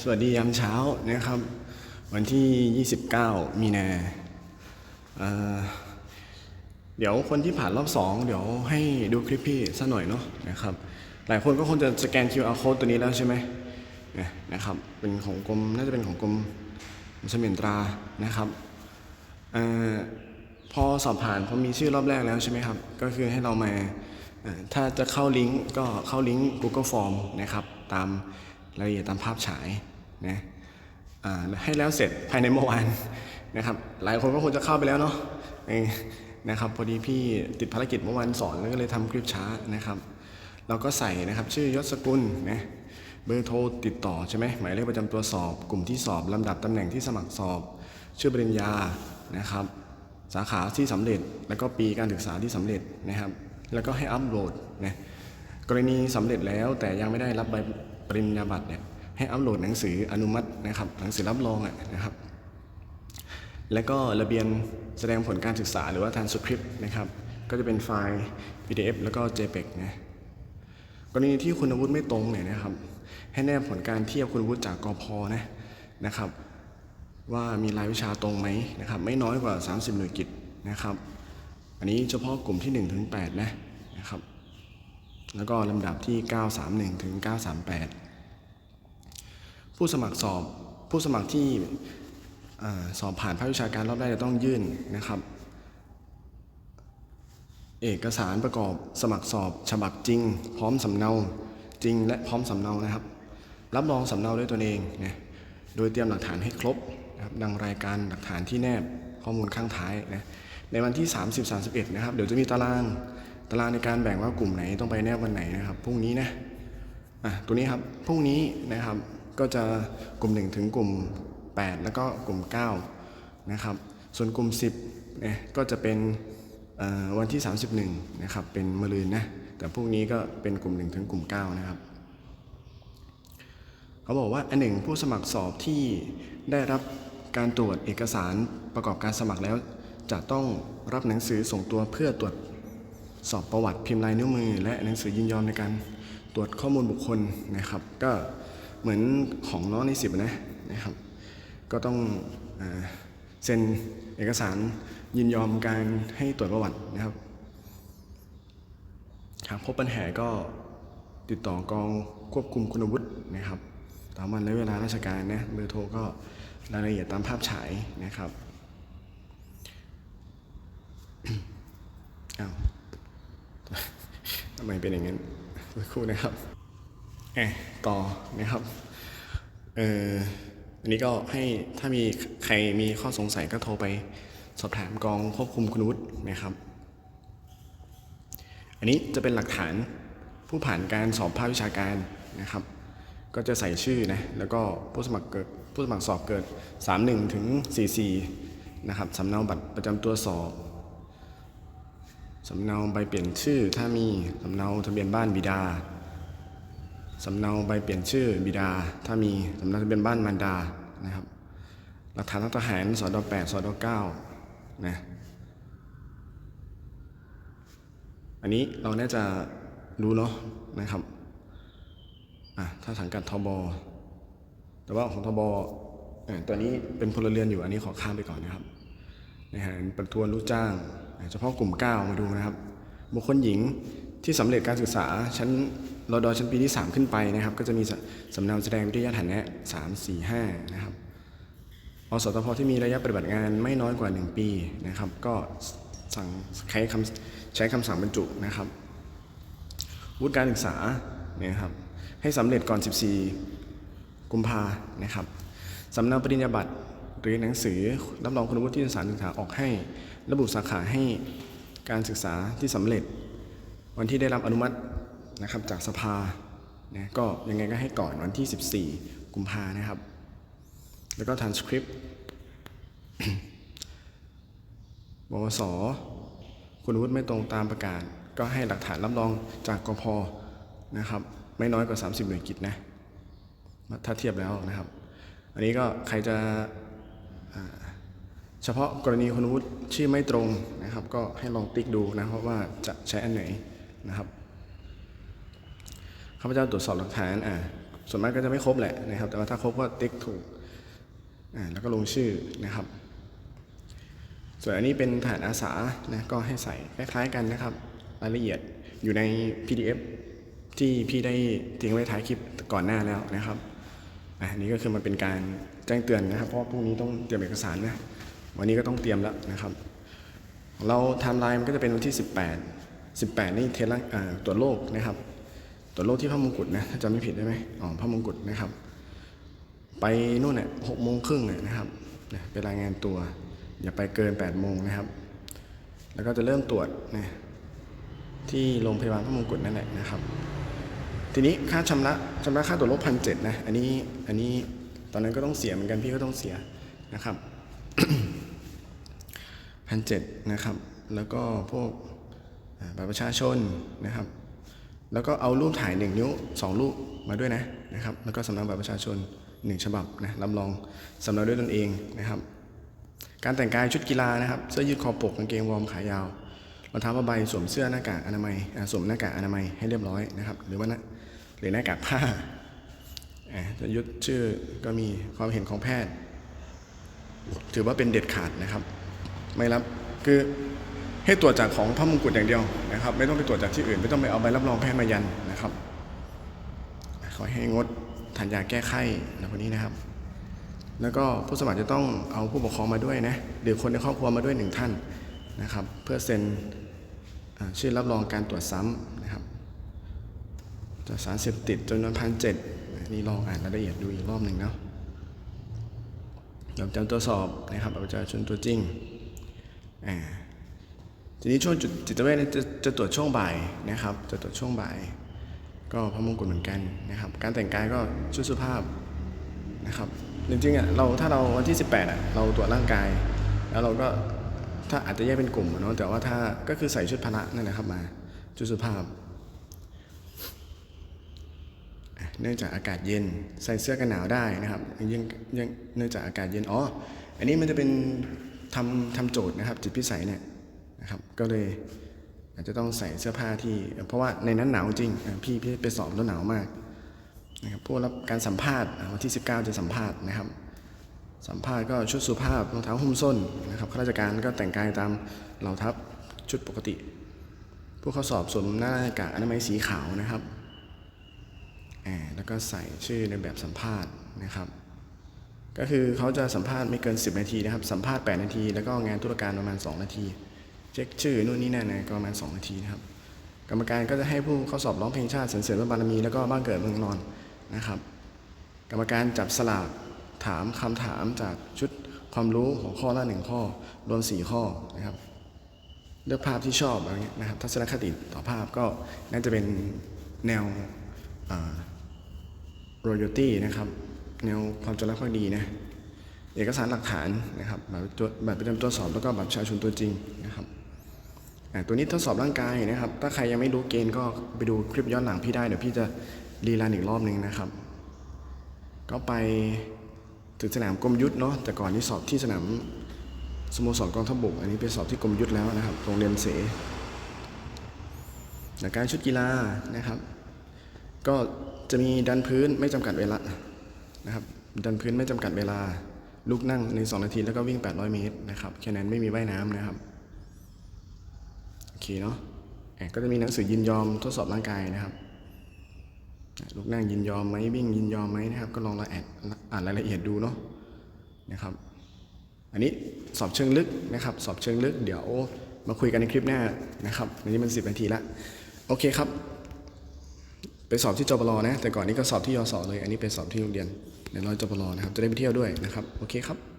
สวัสดียามเช้านะครับ วันที่ 29 มีนาเอ่เดี๋ยวคนที่ผ่านรอบ 2 เดี๋ยวให้ดูคลิปพี่สักหน่อยเนาะนะครับ หลายคนก็คงจะสแกน QR code ตัวนี้แล้วใช่ไหมเนี่ยนะครับ เป็นของกรมน่าจะเป็นของกรมสมินตรานะครับอพอสอบผ่านพอมีชื่อรอบแรกแล้วใช่ไหมครับ ก็คือให้เรามาถ้าจะเข้าลิงก์ก็เข้าลิงก์ Google Form นะครับตาม รายละเอียดตามภาพฉายนะให้แล้วเสร็จภายในเมื่อวานนะครับ หลายคนก็คงจะเข้าไปแล้วเนาะนะครับพอดีพี่ติดภารกิจเมื่อวานสอนแล้วก็เลยทำคลิปช้านะครับ เราก็ใส่นะครับชื่อยศสกุลนะเบอร์โทรติดต่อใช่ไหมหมายเลขประจำตัวสอบ กลุ่มที่สอบลำดับตำแหน่งที่สมัครสอบ ชื่อปริญญานะครับ สาขาที่สำเร็จ แล้วก็ปีการศึกษาที่สำเร็จนะครับ แล้วก็ให้อัปโหลดนะกรณีสำเร็จแล้วแต่ยังไม่ได้รับใบ ปริญญาบัตรเนี่ยให้อัปโหลดหนังสืออนุมัตินะครับหนังสือรับรองอะนะครับ แล้วก็ระเบียนแสดงผลการศึกษาหรือว่า transcript นะครับ ก็จะเป็นไฟล์ PDF แล้วก็ JPEG นะกรณีที่คุณวุฒิไม่ตรงเนี่ยนะครับ ให้แนบผลการเทียบคุณวุฒิจากกพนะนะครับ ว่ามีรายวิชาตรงไหมนะครับ ไม่น้อยกว่า 30 หน่วยกิตนะครับ อันนี้เฉพาะกลุ่มที่1ถึง8นะนะครับ แล้วก็ลำดับที่ 931 ถึง 938 ผู้สมัครสอบผู้สมัครที่อสอบผ่านภาควิชาการรอบแรกจะต้องยื่นนะครับ เอกสารประกอบสมัครสอบฉบับจริง พร้อมสำเนาจริงและพร้อมสำเนานะครับ รับรองสำเนาด้วยตนเองนะโดยเตรียมหลักฐานให้ครบนะครับดังรายการหลักฐานที่แนบข้อมูลข้างท้ายนะในวันที่ 30 31 นะครับ เดี๋ยวจะมีตาราง ตารางในการแบ่งว่ากลุ่มไหนต้องไปแนบวันไหนนะครับพรุ่งนี้นะอะตัวนี้ครับพรุ่งนี้นะครับก็จะกลุ่ม 1 ถึงกลุ่ม 8 แล้วก็กลุ่ม9นะครับส่วนกลุ่ม 10เนี่ยก็จะเป็นวันที่ 31นะครับเป็นมะรืนนะแต่พวกนี้ก็เป็นกลุ่ม 1 ถึงกลุ่ม 9 นะครับ เขาบอกว่าอันหนึ่งผู้สมัครสอบที่ได้รับการตรวจเอกสารประกอบการสมัครแล้ว จะต้องรับหนังสือส่งตัวเพื่อตรวจ สอบประวัติพิมพ์ลายนิ้วมือ และหนังสือยินยอมในการตรวจข้อมูลบุคคลนะครับ ก็เหมือนของน้องในสิบนะนะครับ ก็ต้องเซ็นเอกสารยินยอมการให้ตรวจประวัตินะครับหากพบปัญหาก็ติดต่อกองควบคุมคุณวุฒินะครับ ตามวันและเวลาราชการนะเบอร์โทรก็รายละเอียดตามภาพฉายนะครับ อ้าว ทำไมเป็นอย่างนั้นสักครู่นะครับเอะต่อนะครับเอออันนี้ก็ให้ถ้ามีใครมีข้อสงสัยก็โทรไปสอบถามกองควบคุมคุณวุฒินะครับ อันนี้จะเป็นหลักฐานผู้ผ่านการสอบภาควิชาการนะครับ ก็จะใส่ชื่อนะแล้วก็ผู้สมัครเกิดผู้สมัครสอบเกิด 31 ถึง 44 นะครับสำเนาบัตรประจำตัวสอบ สำเนาใบเปลี่ยนชื่อถ้ามีสำเนาทะเบียนบ้านบิดาสำเนาใบเปลี่ยนชื่อบิดา ถ้ามีสำเนาทะเบียนบ้านมารดานะครับหลักฐานทางทหารสอดแปดสอดเก้านะอันนี้เราน่าจะรู้เนาะนะครับอะถ้าสังกัดทบแต่ว่าของทบเอ่อตัวนี้เป็นพลเรือนอยู่อันนี้ขอข้ามไปก่อนนะครับในหารประทวนลูกจ้าง เฉพาะกลุ่ม 9 มาดูนะครับ บุคคลหญิงที่สำเร็จการศึกษาชั้นรดชั้นปีที่ 3 ขึ้นไปนะครับ ก็จะมีสสำเนาแสดงวิทยาฐานะ 3 4 5 นะครับอสตพที่มีระยะปฏิบัติงานไม่น้อยกว่า 1 ปีนะครับ ก็สั่งใช้คำใช้คำสั่งบรรจุนะครับ วุฒิการศึกษาเนี่ยครับให้สำเร็จก่อน 14 กุมภานะครับสำเนาปริญญาบัตรหรือหนังสือรับรองคุณวุฒิที่สานศึกษาออกให้ ระบุสาขาให้การศึกษาที่สำเร็จ วันที่ได้รับอนุมัตินะครับจากสภานะก็ยังไงก็ให้ก่อนวันที่ 14 กุมภานะครับ แล้วก็ transcript บวสคุณวุฒิไม่ตรงตามประกาศ ก็ให้หลักฐานรับรองจากกพนะครับไม่น้อยกว่า 30 หน่วยกิจนะถ้าเทียบแล้วนะครับ อันนี้ก็ใครจะ เฉพาะกรณีคุณวุฒิชื่อไม่ตรงนะครับ ก็ให้ลองติ๊กดูนะครับว่าจะใช้อันไหนนะครับข้าพเจ้าตรวจสอบหลักฐานอ่าส่วนมากก็จะไม่ครบแหละนะครับ แต่ว่าถ้าครบก็ติ๊กถูกอ่าแล้วก็ลงชื่อนะครับ ส่วนอันนี้เป็นฐานอาสานะก็ให้ใส่คล้ายๆกันนะครับ รายละเอียดอยู่ใน PDF ที่พี่ได้ทิ้งไว้ท้ายคลิปก่อนหน้าแล้วนะครับอะอันนี้ก็คือมันเป็นการแจ้งเตือนนะครับ เพราะพรุ่งนี้ต้องเตรียมเอกสารนะ วันนี้ก็ต้องเตรียมแล้วนะครับ เราไทม์ไลน์มันก็จะเป็นวันที่ 18 18 นี่เทสตรวจโรคนะครับ ตรวจโรคที่พระมงกุฎนะถ้าจำไม่ผิดได้ไหมอ๋อพระมงกุฎนะครับ ไปนู่นเนี่ยหกโมงครึ่งเนี่ยนะครับนะไปรายงานตัว อย่าไปเกิน8ปดโมงนะครับ แล้วก็จะเริ่มตรวจนะที่โรงพยาบาลพระมงกุฎนั่นแหละนะครับ ทีนี้ค่าชำระชำระค่าตรวจโรคพันเจ็ดนะ อันนี้อันนี้ตอนนั้นก็ต้องเสียเหมือนกันพี่ก็ต้องเสียนะครับ พันเจ็ดนะครับ แล้วก็พวกบัตรประชาชนนะครับ แล้วก็เอารูปถ่ายหนึ่งนิ้วสองรูปมาด้วยนะนะครับ แล้วก็สำเนาบัตรประชาชนหนึ่งฉบับนะรับรองสำเนาด้วยตนเองนะครับ การแต่งกายชุดกีฬานะครับเสื้อยืดคอปกกางเกงวอร์มขายาวรองเท้าผ้าใบสวมเสื้อหน้ากากอนามัยสวมหน้ากากอนามัยให้เรียบร้อยนะครับ หรือว่าหน้าหรือหน้ากากผ้าอ่าจะยุดชื่อก็มีความเห็นของแพทย์ ถือว่าเป็นเด็ดขาดนะครับ ไม่รับคือให้ตรวจจากของพระมงกุฎอย่างเดียวนะครับ ไม่ต้องไปตรวจจากที่อื่น ไม่ต้องไปเอาใบรับรองแพทย์มายันนะครับขอให้งดทานยาแก้ไข้นะพวกนี้นะครับ แล้วก็ผู้สมัครจะต้องเอาผู้ปกครองมาด้วยนะหรือคนในครอบครัวมาด้วยหนึ่งท่านนะครับ เพื่อเซ็นชื่อรับรองการตรวจซ้ำนะครับจากสารเสพติดจำนวนพันเจ็ดนี่ลองอ่านรายละเอียดดูอีกรอบหนึ่งเนาะเดี๋ยวจำตัวสอบนะครับบัตรประชาชนตัวจริง ทีนี้ช่วงจิตเวชเนี่ยจะจะตรวจช่วงบ่ายนะครับ จะตรวจช่วงบ่าย ก็พระมงกุฎเหมือนกันนะครับ การแต่งกายก็ชุดสุภาพนะครับจริงๆอะเราถ้าเราวันที่ 18อะเราตรวจร่างกาย แล้วเราก็ถ้าอาจจะแยกเป็นกลุ่มเนาะแต่ว่าถ้าก็คือใส่ชุดพละนั่นแหละครับมาชุดสุภาพ เนื่องจากอากาศเย็นใส่เสื้อกันหนาวได้นะครับยังยังเนื่องจากอากาศเย็นอ๋ออันนี้มันจะเป็น ทำทำโจทย์นะครับ จิตพิสัยเนี่ยนะครับก็เลยอาจจะต้องใส่เสื้อผ้าที่ เพราะว่าในนั้นหนาวจริง พี่พี่ไปสอบแล้วหนาวมากนะครับผู้รับการสัมภาษณ์วันที่ 19 จะสัมภาษณ์นะครับ สัมภาษณ์ก็ชุดสุภาพรองเท้าหุ้มส้นนะครับข้าราชการก็แต่งกายตามเหล่าทัพชุดปกติผู้เข้าสอบสวมหน้ากากอนามัยสีขาวนะครับแล้วก็ใส่ชื่อในแบบสัมภาษณ์นะครับ ก็คือเขาจะสัมภาษณ์ไม่เกิน 10 นาทีนะครับ สัมภาษณ์ 8 นาที แล้วก็งานธุรการประมาณ 2 นาที เช็คชื่อนู่นนี่นั่นนะก็ประมาณ 2 นาทีนะครับ กรรมการก็จะให้ผู้เข้าสอบร้องเพลงชาติสรรเสริญพระบารมีแล้วก็บ้านเกิดเมืองนอนนะครับ กรรมการจับสลากถามคำถามจากชุดความรู้หัวข้อละหนึ่งข้อ รวมสี่ข้อนะครับ เลือกภาพที่ชอบอะไรเงี้ยนะครับ ทัศนคติต่อภาพก็น่าจะเป็นแนวรอยตี้นะครับ แนวความจงรักภักดีนะเอกสารหลักฐานนะครับบัตรตัวบัตรประจำตัวสอบแล้วก็บัตรประชาชนตัวจริงนะครับตัวนี้ทดสอบร่างกายนะครับ ถ้าใครยังไม่รู้เกณฑ์ก็ไปดูคลิปย้อนหลังพี่ได้เดี๋ยวพี่จะรีรันอีกรอบหนึ่งนะครับ ก็ไปถึงสนามกรมยุทธเนาะแต่ก่อนนี้สอบที่สนามสโมสรกองทัพบกอันนี้ไปสอบที่กรมยุทธแล้วนะครับโรงเรียนเสหลักการชุดกีฬานะครับ ก็จะมีดันพื้นไม่จำกัดเวลา นะครับดันพื้นไม่จำกัดเวลาลุกนั่งใน 2 นาทีแล้วก็วิ่ง 800 เมตรนะครับแค่นั้นไม่มีว่ายน้ำนะครับโอเคเนาะอะก็จะมีหนังสือยินยอมทดสอบร่างกายนะครับลุกนั่งยินยอมไหมวิ่งยินยอมไหมนะครับ ก็ลองละแอดอ่านรายละเอียดดูเนาะนะครับ อันนี้สอบเชิงลึกนะครับ สอบเชิงลึก เดี๋ยวมาคุยกันในคลิปหน้านะครับอันนี้มัน 10 นาทีละโอเคครับ ไปสอบที่จปลนะ แต่ก่อนนี้ก็สอบที่ยศเลย อันนี้ไปสอบที่โรงเรียนในร้อยจปลนะครับ จะได้ไปเที่ยวด้วยนะครับ โอเคครับ